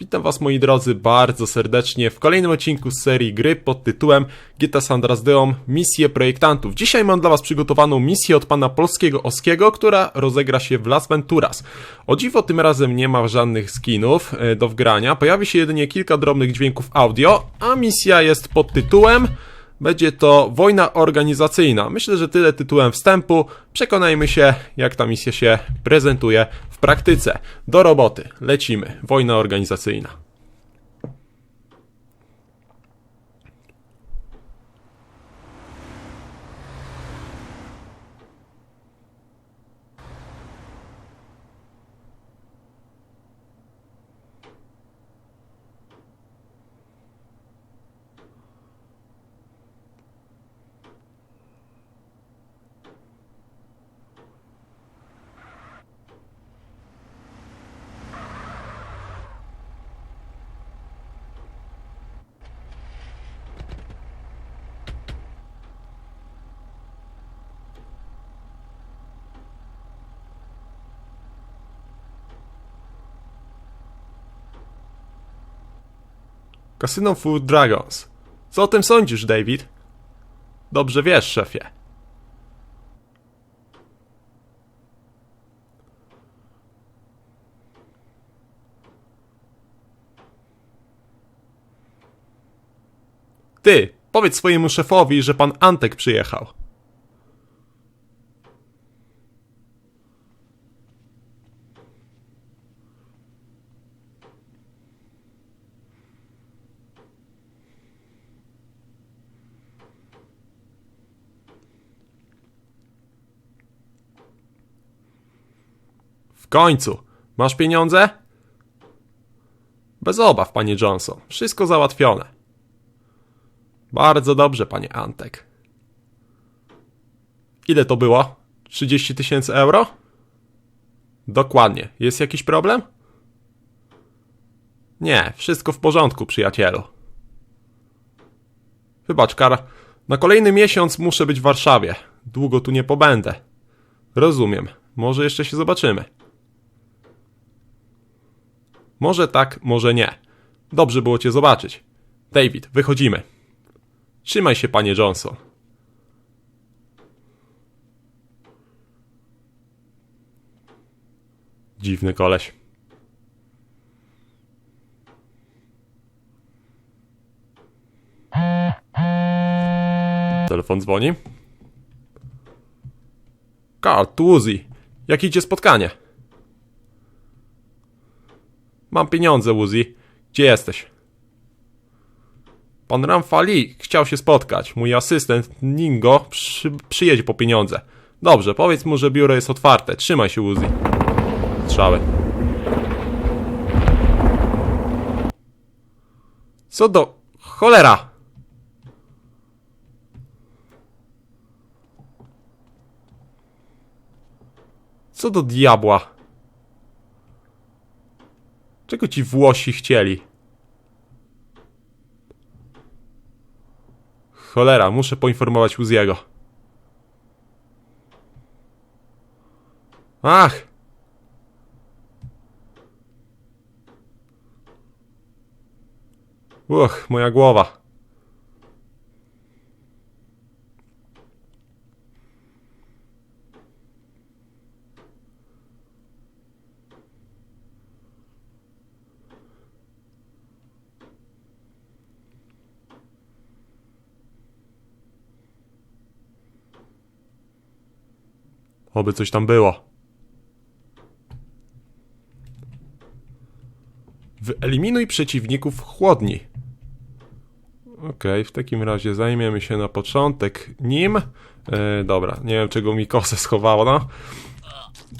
Witam Was moi drodzy bardzo serdecznie w kolejnym odcinku z serii gry pod tytułem GTA San Andreas Misje Projektantów. Dzisiaj mam dla Was przygotowaną misję od pana polskiego Oskiego, która rozegra się w Las Venturas. O dziwo tym razem nie ma żadnych skinów e, do wgrania, pojawi się jedynie kilka drobnych dźwięków audio, a misja jest pod tytułem... Będzie to wojna organizacyjna. Myślę, że tyle tytułem wstępu. Przekonajmy się, jak ta misja się prezentuje w praktyce. Do roboty. Lecimy. Wojna organizacyjna. Casino Food Dragons. Co o tym sądzisz, David? Dobrze wiesz, szefie. Ty, powiedz swojemu szefowi, że pan Antek przyjechał. W końcu. Masz pieniądze? Bez obaw, panie Johnson. Wszystko załatwione. Bardzo dobrze, panie Antek. Ile to było? 30 tysięcy euro? Dokładnie. Jest jakiś problem? Nie, wszystko w porządku, przyjacielu. Wybacz, Kara. Na kolejny miesiąc muszę być w Warszawie. Długo tu nie pobędę. Rozumiem. Może jeszcze się zobaczymy. Może tak, może nie. Dobrze było cię zobaczyć. David, wychodzimy. Trzymaj się, panie Johnson. Dziwny koleś. Telefon dzwoni. Karl, tu Uzi. Jak idzie spotkanie? Mam pieniądze, Uzi. Gdzie jesteś? Pan Ramfali chciał się spotkać. Mój asystent Ningo przy, przyjedzie po pieniądze. Dobrze, powiedz mu, że biuro jest otwarte. Trzymaj się, Uzi. Strzały. Co do... Cholera! Co do diabła? Czego ci Włosi chcieli? Cholera, muszę poinformować Uziego. Ach! Uch, moja głowa. Oby coś tam było. Wyeliminuj przeciwników chłodni. Okay, w takim razie zajmiemy się na początek nim. E, dobra, nie wiem czego mi kosę schowało, no.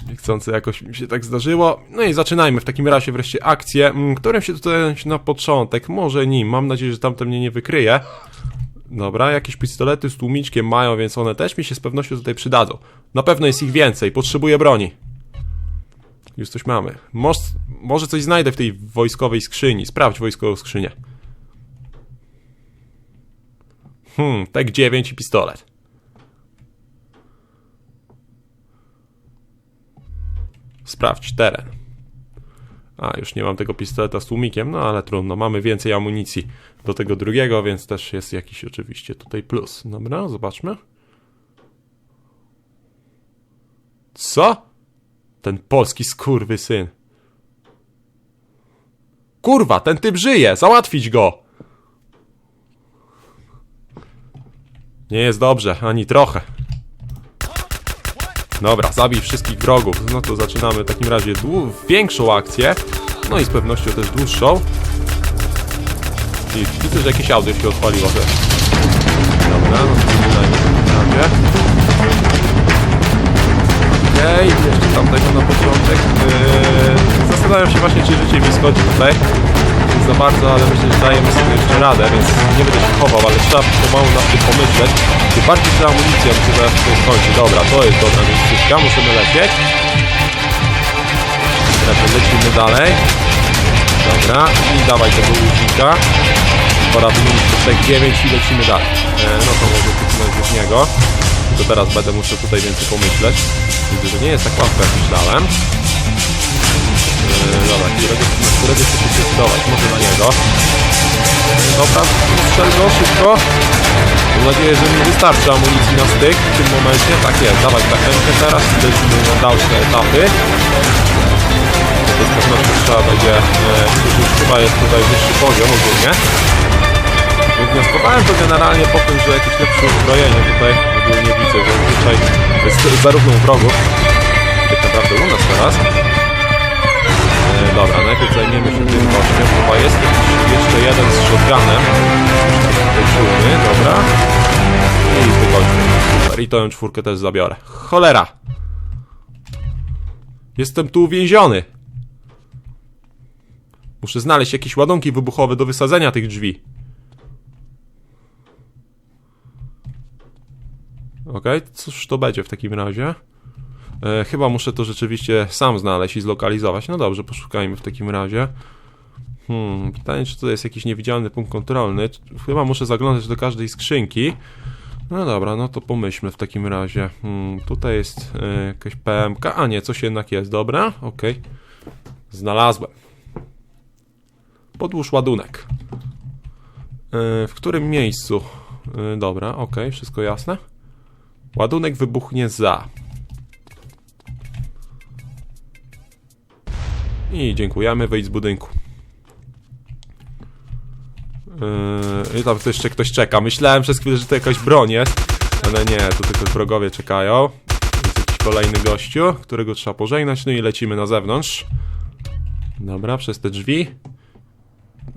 Niechcący jakoś mi się tak zdarzyło. No i zaczynajmy w takim razie wreszcie akcję. Mm, którym się tutaj na początek? Może nim. Mam nadzieję, że tamten mnie nie wykryje. Dobra, jakieś pistolety z tłumiczkiem mają, więc one też mi się z pewnością tutaj przydadzą. Na pewno jest ich więcej, potrzebuję broni. Już coś mamy. Moż, może coś znajdę w tej wojskowej skrzyni. Sprawdź wojskową skrzynię. Hmm, tek 9 i pistolet. Sprawdź teren. A, już nie mam tego pistoleta z tłumikiem, no ale trudno, mamy więcej amunicji do tego drugiego, więc też jest jakiś oczywiście tutaj plus. Dobra, zobaczmy. Co? Ten polski skurwysyn. Kurwa, ten typ żyje! Załatwić go! Nie jest dobrze, ani trochę. Dobra, zabij wszystkich wrogów. No to zaczynamy w takim razie większą akcję. No i z pewnością też dłuższą. I widzę, że jakieś audio się odpaliło też. Dobra, no w razie. Okej, jeszcze tamtego na początek. Yy, zastanawiam się właśnie, czy życie mi schodzi tutaj. Za bardzo, ale myślę, że dajemy sobie jeszcze radę, więc nie będę się chował, ale trzeba pomału nad tym pomyśleć. Tym bardziej, mi się zaraz tutaj skończy. Dobra, to jest dobra miejscówka, musimy lecieć. Dobra, lecimy dalej. Dobra, i dawaj tego łucznika. Pora wymienić tutaj 9 i lecimy dalej. E, no to może kupić z niego. To teraz będę musiał tutaj więcej pomyśleć. Widzę, że nie jest tak łatwo jak myślałem. Yy, dobra, którego, na którego chcę się zdecydować? Może na niego. Dobra, strzel go szybko. Mam nadzieję, że mi wystarczy amunicji na styk w tym momencie. Tak jest, dawaj tachenkę teraz lecimy na dalsze etapy. To z pewnością trzeba będzie, e, chyba jest tutaj wyższy poziom ogólnie. Wnioskowałem to generalnie po tym, że jakieś lepsze uzbrojenie tutaj ogólnie widzę, że tutaj jest zarówno u wrogów, tak naprawdę u nas teraz. E, dobra, najpierw zajmiemy się tym gościem, chyba jest jeszcze jeden z shotgunem. Czujny, dobra. I wykończmy. Super, i tę czwórkę też zabiorę. Cholera! Jestem tu uwięziony! Muszę znaleźć jakieś ładunki wybuchowe do wysadzenia tych drzwi. Okej, cóż to będzie w takim razie? E, chyba muszę to rzeczywiście sam znaleźć i zlokalizować. No dobrze, poszukajmy w takim razie. Hmm, pytanie, czy to jest jakiś niewidzialny punkt kontrolny. Chyba muszę zaglądać do każdej skrzynki. No dobra, no to pomyślmy w takim razie. Hmm, tutaj jest e, jakaś PMK. A nie, coś jednak jest, dobra, okej. Znalazłem. Podłóż ładunek. E, w którym miejscu? E, dobra, okej, wszystko jasne. Ładunek wybuchnie za. I dziękujemy, wyjdź z budynku. Yy, I tam to jeszcze ktoś czeka. Myślałem przez chwilę, że to jakaś broń jest, ale nie, to tylko wrogowie czekają. Jest jakiś kolejny gościu, którego trzeba pożegnać, no i lecimy na zewnątrz. Dobra, przez te drzwi.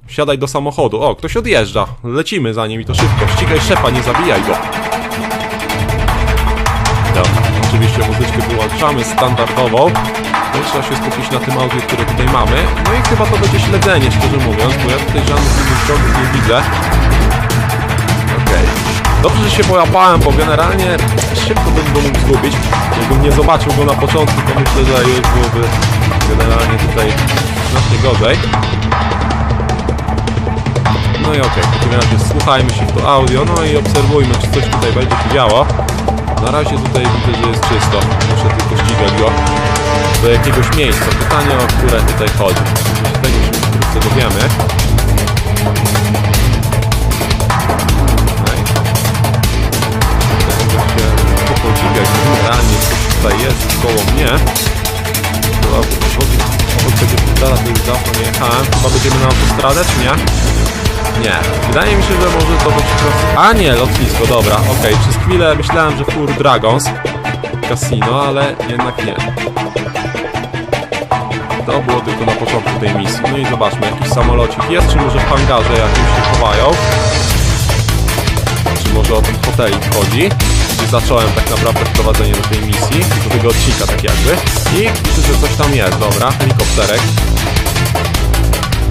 Wsiadaj do samochodu. O, ktoś odjeżdża. Lecimy za nim i to szybko. Ścigaj szefa, nie zabijaj go. Dobra, oczywiście muzyczkę wyłączamy standardową. No i trzeba się skupić na tym audio, które tutaj mamy. No i chyba to będzie śledzenie, szczerze mówiąc, bo ja tutaj żadnych innych drogów nie widzę. Okej. Dobrze, że się połapałem, bo generalnie szybko bym go mógł zgubić. Jakbym nie zobaczył go na początku, to myślę, że już byłoby generalnie tutaj znacznie gorzej. No i okej, w takim razie słuchajmy się w to audio, no i obserwujmy, czy coś tutaj będzie się działo. Na razie tutaj widzę, że jest czysto. Muszę tylko ścigać go do jakiegoś miejsca. Pytanie, o które tutaj chodzi. Tego się wkrótce dowiemy. Popodziwiać, generalnie coś tutaj jest koło mnie. Chyba obok tego szpitala to już dawno nie jechałem. Chyba będziemy na autostradę, czy nie? Nie. Wydaje mi się, że może to być. A nie, lotnisko, dobra, okej. Przez chwilę myślałem, że Fur Dragons Casino, ale jednak nie. To było tylko na początku tej misji. No i zobaczmy, jakiś samolocik jest, czy może w hangarze jakimś się chowają. Czy może o ten hotelik chodzi. Gdzie zacząłem tak naprawdę wprowadzenie do tej misji, do tego odcinka tak jakby. I widzę, że coś tam jest, dobra, helikopterek.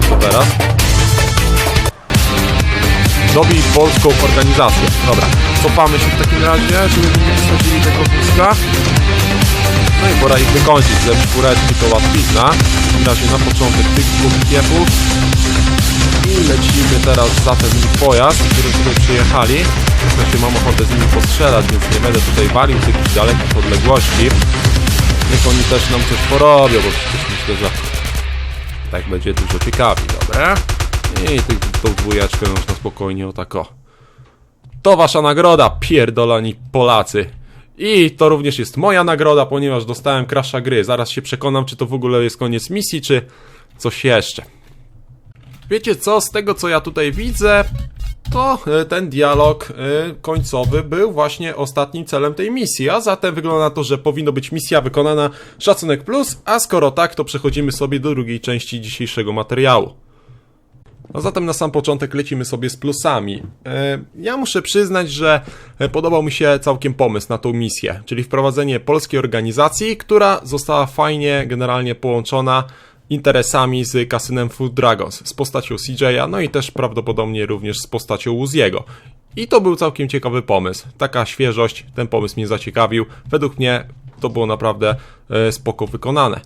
Co teraz? Dobij polską organizację. Dobra, cofamy się w takim razie, żeby nie wysadzili tego wózka. No i pora ich wykończyć ze czwóreczki, to łatwizna. W takim razie na początek tych dwóch kiepów. I lecimy teraz za ten pojazd, który tutaj przyjechali. Się mam ochotę z nimi postrzelać, więc nie będę tutaj walił z jakichś dalekich odległości. Niech oni też nam coś porobią, bo przecież myślę, że Tak będzie dużo ciekawiej, dobra? I tą dwójeczkę można spokojnie o tak o. To wasza nagroda, pierdolani Polacy. I to również jest moja nagroda, ponieważ dostałem krasza gry. Zaraz się przekonam, czy to w ogóle jest koniec misji, czy coś jeszcze. Wiecie co, z tego co ja tutaj widzę, to e, ten dialog e, końcowy był właśnie ostatnim celem tej misji, a zatem wygląda na to, że powinno być misja wykonana szacunek plus, a skoro tak, to przechodzimy sobie do drugiej części dzisiejszego materiału. No zatem na sam początek lecimy sobie z plusami. E, Ja muszę przyznać, że e, podobał mi się całkiem pomysł na tą misję, czyli wprowadzenie polskiej organizacji, która została fajnie generalnie połączona interesami z kasynem Food Dragons, z postacią CJ'a, no i też prawdopodobnie również z postacią Uziego. I to był całkiem ciekawy pomysł. Taka świeżość, ten pomysł mnie zaciekawił. Według mnie to było naprawdę e, spoko wykonane.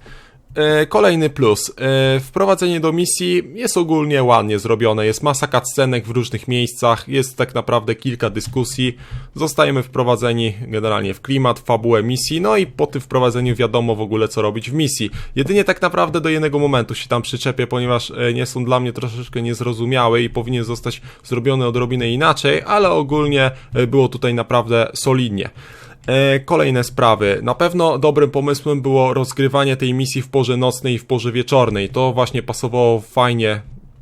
E, Kolejny plus. E, Wprowadzenie do misji jest ogólnie ładnie zrobione. Jest masa cutscenek w różnych miejscach, jest tak naprawdę kilka dyskusji. Zostajemy wprowadzeni generalnie w klimat, fabułę misji, no i po tym wprowadzeniu wiadomo w ogóle co robić w misji. Jedynie tak naprawdę do jednego momentu się tam przyczepię, ponieważ e, nie są dla mnie troszeczkę niezrozumiałe i powinien zostać zrobione odrobinę inaczej, ale ogólnie było tutaj naprawdę solidnie. E, Kolejne sprawy. Na pewno dobrym pomysłem było rozgrywanie tej misji w porze nocnej i w porze wieczornej. To właśnie pasowało fajnie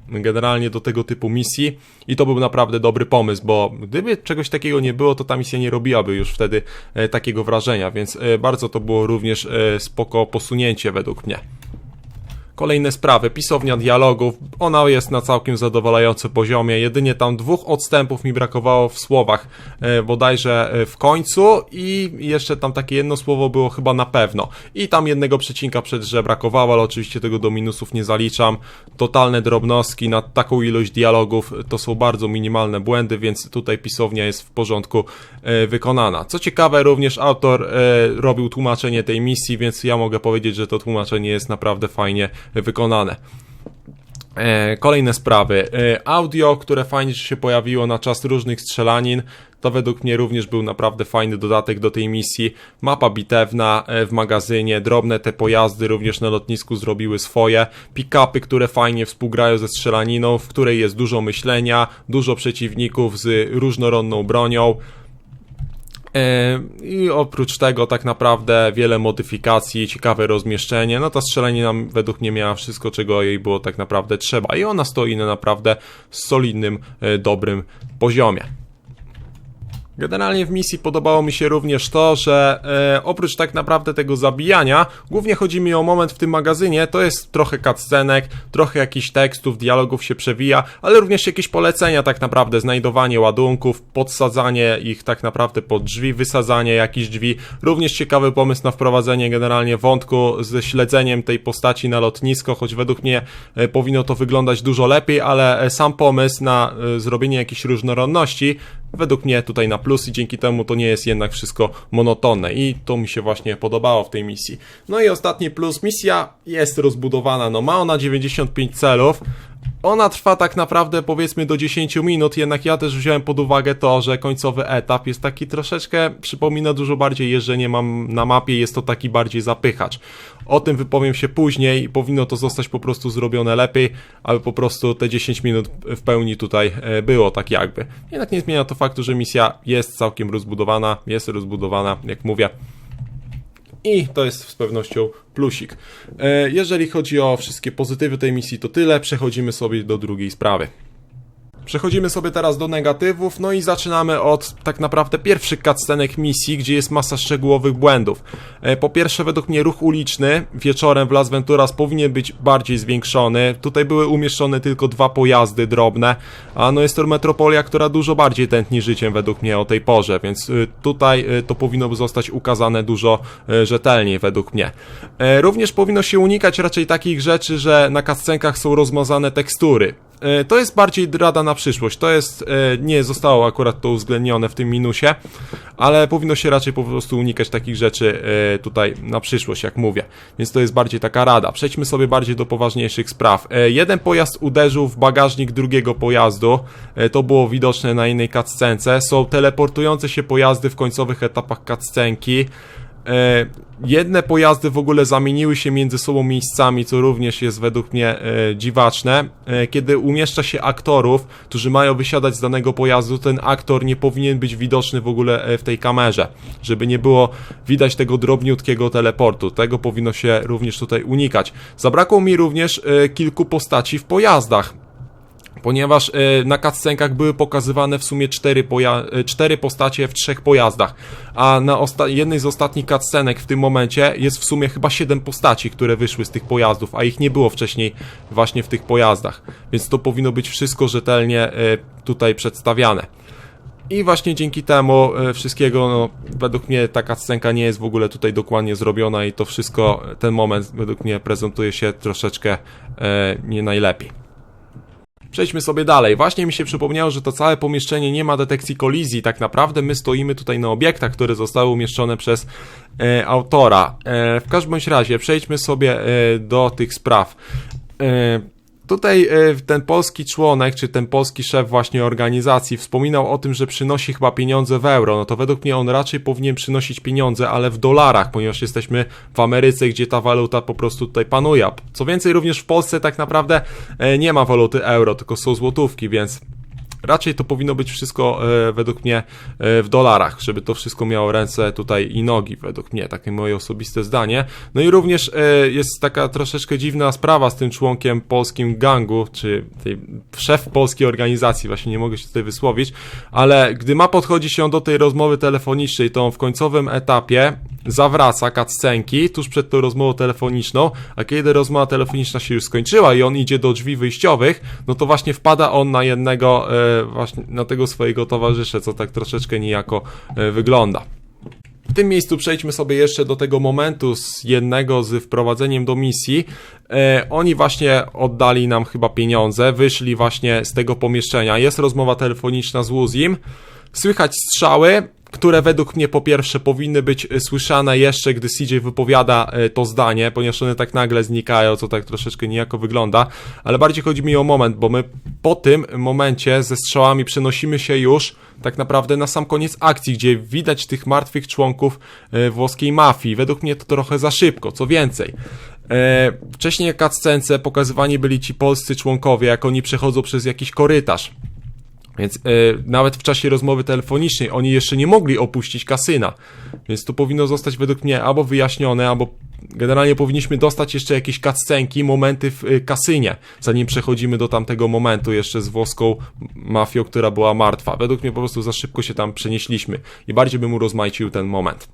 generalnie do tego typu misji i to był naprawdę dobry pomysł, bo gdyby czegoś takiego nie było, to ta misja nie robiłaby już wtedy e, takiego wrażenia, więc e, bardzo to było również spoko posunięcie według mnie. Kolejne sprawy, pisownia dialogów, ona jest na całkiem zadowalającym poziomie, jedynie tam dwóch odstępów mi brakowało w słowach, e, bodajże e, w końcu. I jeszcze tam takie jedno słowo było chyba na pewno. I tam jednego przecinka przed że brakowało, ale oczywiście tego do minusów nie zaliczam, totalne drobnostki na taką ilość dialogów. To są bardzo minimalne błędy, więc tutaj pisownia jest w porządku e, wykonana. Co ciekawe, również autor robił tłumaczenie tej misji, więc ja mogę powiedzieć, że to tłumaczenie jest naprawdę fajnie wykonane. E, Kolejne sprawy. E, Audio, które fajnie się pojawiło na czas różnych strzelanin, to według mnie również był naprawdę fajny dodatek do tej misji. Mapa bitewna e, w magazynie, drobne te pojazdy również na lotnisku zrobiły swoje. Pick-upy, które fajnie współgrają ze strzelaniną, w której jest dużo myślenia, dużo przeciwników z różnorodną bronią. E, I oprócz tego tak naprawdę wiele modyfikacji, ciekawe rozmieszczenie. No ta strzelanina według mnie miała wszystko, czego jej było tak naprawdę trzeba. I ona stoi na naprawdę solidnym, e, dobrym poziomie. Generalnie w misji podobało mi się również to, że e, oprócz tak naprawdę tego zabijania, głównie chodzi mi o moment w tym magazynie, to jest trochę cutscenek, trochę jakichś tekstów, dialogów się przewija, ale również jakieś polecenia tak naprawdę, znajdowanie ładunków, podsadzanie ich tak naprawdę pod drzwi, wysadzanie jakichś drzwi, również ciekawy pomysł na wprowadzenie generalnie wątku ze śledzeniem tej postaci na lotnisko, choć według mnie e, powinno to wyglądać dużo lepiej, ale e, sam pomysł na e, zrobienie jakiejś różnorodności według mnie tutaj na plus i dzięki temu to nie jest jednak wszystko monotonne i to mi się właśnie podobało w tej misji. No i ostatni plus, misja jest rozbudowana, no ma ona 95 celów, ona trwa tak naprawdę powiedzmy do 10 minut, jednak ja też wziąłem pod uwagę to, że końcowy etap jest taki troszeczkę, przypomina dużo bardziej jeżdżenie mam na mapie, jest to taki bardziej zapychacz. O tym wypowiem się później powinno to zostać po prostu zrobione lepiej, aby po prostu te 10 minut w pełni tutaj e, było, tak jakby. Jednak nie zmienia to faktu, że misja jest całkiem rozbudowana, jest rozbudowana, jak mówię. I to jest z pewnością plusik. E, Jeżeli chodzi o wszystkie pozytywy tej misji, to tyle. Przechodzimy sobie do drugiej sprawy. Przechodzimy sobie teraz do negatywów, no i zaczynamy od tak naprawdę pierwszych cutscenek misji, gdzie jest masa szczegółowych błędów. E, Po pierwsze, według mnie ruch uliczny wieczorem w Las Venturas powinien być bardziej zwiększony. Tutaj były umieszczone tylko dwa pojazdy drobne, a no jest to metropolia, która dużo bardziej tętni życiem według mnie o tej porze, więc y, tutaj y, to powinno zostać ukazane dużo rzetelniej według mnie. E, Również powinno się unikać raczej takich rzeczy, że na cutscenkach są rozmazane tekstury. E, To jest bardziej rada na przyszłość. To jest, e, nie zostało akurat to uwzględnione w tym minusie, ale powinno się raczej po prostu unikać takich rzeczy e, tutaj na przyszłość, jak mówię. Więc to jest bardziej taka rada. Przejdźmy sobie bardziej do poważniejszych spraw. Jeden pojazd uderzył w bagażnik drugiego pojazdu. To było widoczne na innej cutscence. Są teleportujące się pojazdy w końcowych etapach cutscenki. E, jedne pojazdy w ogóle zamieniły się między sobą miejscami, co również jest według mnie e, dziwaczne. E, kiedy umieszcza się aktorów, którzy mają wysiadać z danego pojazdu, ten aktor nie powinien być widoczny w ogóle e, w tej kamerze, żeby nie było widać tego drobniutkiego teleportu. Tego powinno się również tutaj unikać. Zabrakło mi również e, kilku postaci w pojazdach ponieważ e, na cutscenkach były pokazywane w sumie cztery, poja- e, cztery postacie w trzech pojazdach, a na jednej z ostatnich cutscenek w tym momencie jest w sumie chyba siedem postaci, które wyszły z tych pojazdów, a ich nie było wcześniej właśnie w tych pojazdach, więc to powinno być wszystko rzetelnie e, tutaj przedstawiane. I właśnie dzięki temu e, wszystkiego, no, według mnie taka scenka nie jest w ogóle tutaj dokładnie zrobiona i to wszystko, ten moment według mnie prezentuje się troszeczkę e, nie najlepiej. Przejdźmy sobie dalej. Właśnie mi się przypomniało, że to całe pomieszczenie nie ma detekcji kolizji. Tak naprawdę my stoimy tutaj na obiektach, które zostały umieszczone przez e, autora. E, w każdym razie przejdźmy sobie e, do tych spraw. E, Tutaj e, ten polski członek, czy ten polski szef właśnie organizacji wspominał o tym, że przynosi chyba pieniądze w euro. No to według mnie on raczej powinien przynosić pieniądze, ale w dolarach, ponieważ jesteśmy w Ameryce, gdzie ta waluta po prostu tutaj panuje. Co więcej, również w Polsce tak naprawdę e, nie ma waluty euro, tylko są złotówki, więc raczej to powinno być wszystko e, według mnie e, w dolarach, żeby to wszystko miało ręce tutaj i nogi, według mnie, takie moje osobiste zdanie. No i również e, jest taka troszeczkę dziwna sprawa z tym członkiem polskim gangu, czy tej szef polskiej organizacji, właśnie nie mogę się tutaj wysłowić, ale gdy ma podchodzić się do tej rozmowy telefonicznej, to w końcowym etapie zawraca cutscenki tuż przed tą rozmową telefoniczną, a kiedy rozmowa telefoniczna się już skończyła i on idzie do drzwi wyjściowych, no to właśnie wpada on na jednego, e, właśnie na tego swojego towarzysza, co tak troszeczkę niejako e, wygląda. W tym miejscu przejdźmy sobie jeszcze do tego momentu z jednego z wprowadzeniem do misji. E, oni właśnie oddali nam chyba pieniądze, wyszli właśnie z tego pomieszczenia. Jest rozmowa telefoniczna z Luzim. Słychać strzały, które według mnie po pierwsze powinny być e, słyszane jeszcze, gdy CJ wypowiada e, to zdanie, ponieważ one tak nagle znikają, co tak troszeczkę niejako wygląda, ale bardziej chodzi mi o moment, bo my po tym momencie ze strzałami przenosimy się już tak naprawdę na sam koniec akcji, gdzie widać tych martwych członków e, włoskiej mafii. Według mnie to trochę za szybko, co więcej. E, wcześniej w cutscence pokazywani byli ci polscy członkowie, jak oni przechodzą przez jakiś korytarz. Więc e, nawet w czasie rozmowy telefonicznej oni jeszcze nie mogli opuścić kasyna. Więc to powinno zostać według mnie albo wyjaśnione, albo generalnie powinniśmy dostać jeszcze jakieś cutscenki, momenty w e, kasynie, zanim przechodzimy do tamtego momentu jeszcze z włoską mafią, która była martwa. Według mnie po prostu za szybko się tam przenieśliśmy i bardziej bym urozmaicił ten moment.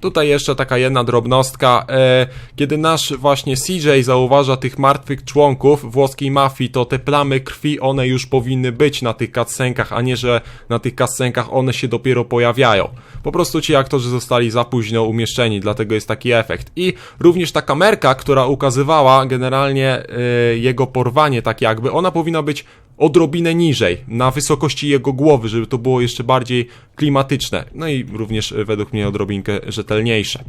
Tutaj jeszcze taka jedna drobnostka. E, kiedy nasz właśnie CJ zauważa tych martwych członków włoskiej mafii, to te plamy krwi, one już powinny być na tych cutscenkach, a nie, że na tych cutscenkach one się dopiero pojawiają. Po prostu ci aktorzy zostali za późno umieszczeni, dlatego jest taki efekt. I również ta kamerka, która ukazywała generalnie e, jego porwanie, tak jakby, ona powinna być odrobinę niżej, na wysokości jego głowy, żeby to było jeszcze bardziej klimatyczne. No i również e, według mnie odrobinkę rzetelniejsze.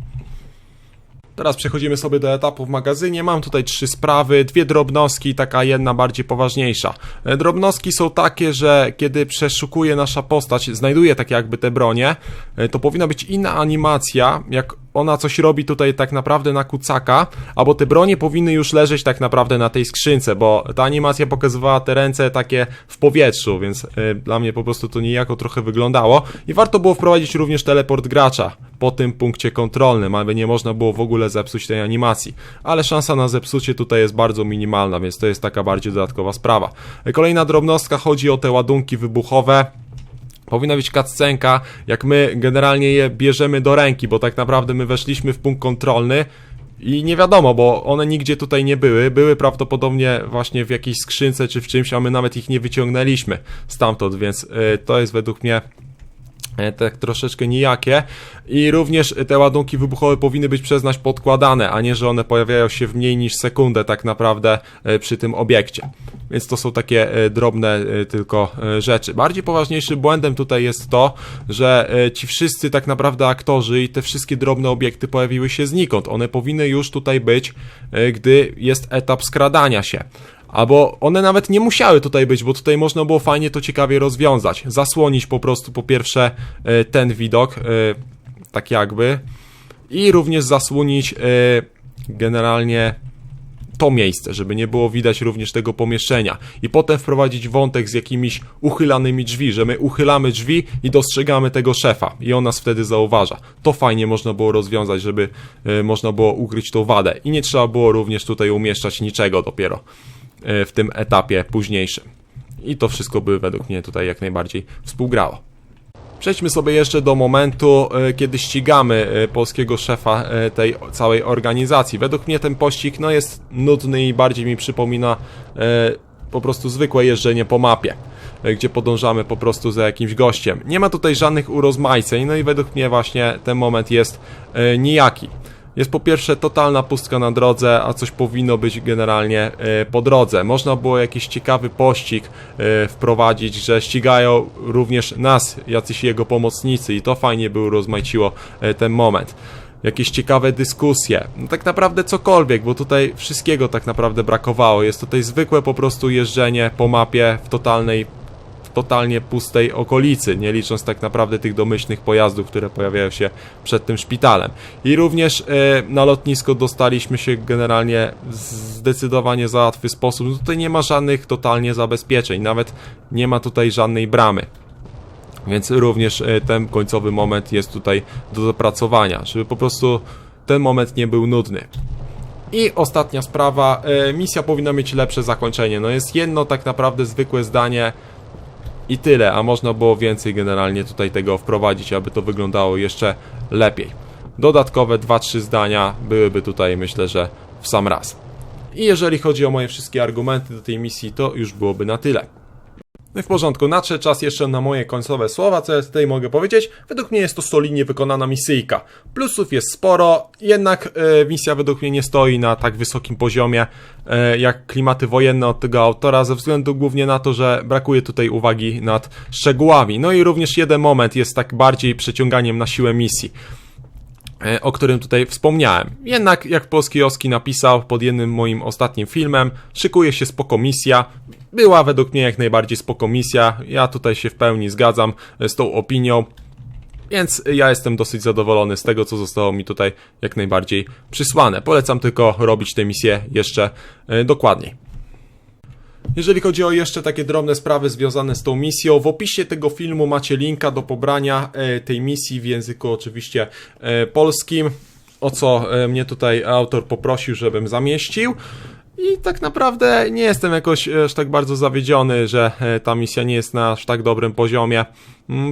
Teraz przechodzimy sobie do etapu w magazynie. Mam tutaj trzy sprawy, dwie drobnostki, taka jedna bardziej poważniejsza. E, Drobnostki są takie, że kiedy przeszukuje nasza postać, znajduje tak jakby te bronie, e, to powinna być inna animacja, jak ona coś robi tutaj tak naprawdę na kucaka, albo te bronie powinny już leżeć tak naprawdę na tej skrzynce, bo ta animacja pokazywała te ręce takie w powietrzu, więc y, dla mnie po prostu to niejako trochę wyglądało. I warto było wprowadzić również teleport gracza po tym punkcie kontrolnym, aby nie można było w ogóle zepsuć tej animacji, ale szansa na zepsucie tutaj jest bardzo minimalna, więc to jest taka bardziej dodatkowa sprawa. Kolejna drobnostka chodzi o te ładunki wybuchowe, Powinna być cutscenka, jak my generalnie je bierzemy do ręki, bo tak naprawdę my weszliśmy w punkt kontrolny i nie wiadomo, bo one nigdzie tutaj nie były. Były prawdopodobnie właśnie w jakiejś skrzynce czy w czymś, a my nawet ich nie wyciągnęliśmy stamtąd, więc y, to jest według mnie tak troszeczkę nijakie i również te ładunki wybuchowe powinny być przez nas podkładane, a nie, że one pojawiają się w mniej niż sekundę tak naprawdę e, przy tym obiekcie. Więc to są takie e, drobne e, tylko e, rzeczy. Bardziej poważniejszym błędem tutaj jest to, że e, ci wszyscy tak naprawdę aktorzy i te wszystkie drobne obiekty pojawiły się znikąd. One powinny już tutaj być, e, gdy jest etap skradania się. Albo one nawet nie musiały tutaj być, bo tutaj można było fajnie to ciekawie rozwiązać. Zasłonić po prostu po pierwsze e, ten widok, e, tak jakby. i również zasłonić e, generalnie to miejsce, żeby nie było widać również tego pomieszczenia. I potem wprowadzić wątek z jakimiś uchylanymi drzwi, że my uchylamy drzwi i dostrzegamy tego szefa i on nas wtedy zauważa. To fajnie można było rozwiązać, żeby e, można było ukryć tą wadę. I nie trzeba było również tutaj umieszczać niczego dopiero w tym etapie późniejszym. I to wszystko by według mnie tutaj jak najbardziej współgrało. Przejdźmy sobie jeszcze do momentu, e, kiedy ścigamy e, polskiego szefa e, tej całej organizacji. Według mnie ten pościg no, jest nudny i bardziej mi przypomina e, po prostu zwykłe jeżdżenie po mapie, e, gdzie podążamy po prostu za jakimś gościem. Nie ma tutaj żadnych urozmaiceń, no i według mnie właśnie ten moment jest e, nijaki. Jest po pierwsze totalna pustka na drodze, a coś powinno być generalnie e, po drodze. Można było jakiś ciekawy pościg e, wprowadzić, że ścigają również nas, jacyś jego pomocnicy i to fajnie by rozmaiciło e, ten moment. Jakieś ciekawe dyskusje, no tak naprawdę cokolwiek, bo tutaj wszystkiego tak naprawdę brakowało. Jest tutaj zwykłe po prostu jeżdżenie po mapie w totalnej totalnie pustej okolicy, nie licząc tak naprawdę tych domyślnych pojazdów, które pojawiają się przed tym szpitalem. I również e, na lotnisko dostaliśmy się generalnie zdecydowanie za łatwy sposób. No tutaj nie ma żadnych totalnie zabezpieczeń, nawet nie ma tutaj żadnej bramy. Więc również e, ten końcowy moment jest tutaj do dopracowania, żeby po prostu ten moment nie był nudny. I ostatnia sprawa, e, misja powinna mieć lepsze zakończenie. No jest jedno tak naprawdę zwykłe zdanie i tyle, a można było więcej generalnie tutaj tego wprowadzić, aby to wyglądało jeszcze lepiej. Dodatkowe 2-3 zdania byłyby tutaj myślę, że w sam raz. I jeżeli chodzi o moje wszystkie argumenty do tej misji, to już byłoby na tyle. No w porządku, nadszedł czas jeszcze na moje końcowe słowa, co ja tutaj mogę powiedzieć. Według mnie jest to solidnie wykonana misyjka. Plusów jest sporo, jednak e, misja według mnie nie stoi na tak wysokim poziomie e, jak klimaty wojenne od tego autora, ze względu głównie na to, że brakuje tutaj uwagi nad szczegółami. No i również jeden moment jest tak bardziej przeciąganiem na siłę misji e, o którym tutaj wspomniałem. Jednak, jak Polski Oski napisał pod jednym moim ostatnim filmem, szykuje się spoko misja. Była według mnie jak najbardziej spoko misja. Ja tutaj się w pełni zgadzam e, z tą opinią. Więc ja jestem dosyć zadowolony z tego, co zostało mi tutaj jak najbardziej przysłane. Polecam tylko robić tę misję jeszcze e, dokładniej. Jeżeli chodzi o jeszcze takie drobne sprawy związane z tą misją, w opisie tego filmu macie linka do pobrania e, tej misji w języku oczywiście polskim, o co mnie tutaj autor poprosił, żebym zamieścił. I tak naprawdę nie jestem jakoś aż tak bardzo zawiedziony, że e, ta misja nie jest na aż tak dobrym poziomie,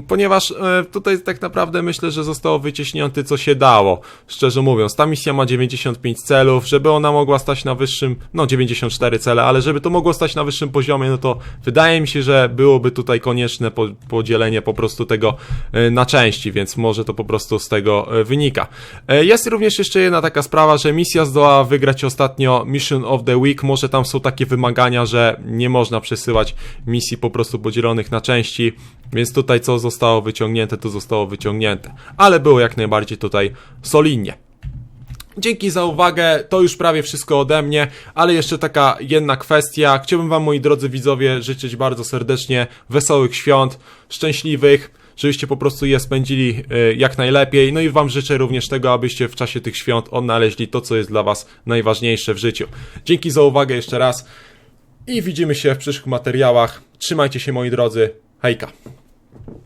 ponieważ e, tutaj tak naprawdę myślę, że zostało wycieśnięte co się dało. Szczerze mówiąc, ta misja ma 95 celów, żeby ona mogła stać na wyższym, no 94 cele, ale żeby to mogło stać na wyższym poziomie, no to wydaje mi się, że byłoby tutaj konieczne po, podzielenie po prostu tego e, na części, więc może to po prostu z tego e, wynika. Jest również jeszcze jedna taka sprawa, że misja zdołała wygrać ostatnio Mission of the Week, może tam są takie wymagania, że nie można przesyłać misji po prostu podzielonych na części, więc tutaj co zostało wyciągnięte, to zostało wyciągnięte, ale było jak najbardziej tutaj solidnie. Dzięki za uwagę, to już prawie wszystko ode mnie, ale jeszcze taka jedna kwestia. Chciałbym Wam, moi drodzy widzowie, życzyć bardzo serdecznie wesołych świąt, szczęśliwych, żebyście po prostu je spędzili y, jak najlepiej. No i Wam życzę również tego, abyście w czasie tych świąt odnaleźli to, co jest dla Was najważniejsze w życiu. Dzięki za uwagę jeszcze raz i widzimy się w przyszłych materiałach. Trzymajcie się, moi drodzy. Hejka. Thank you.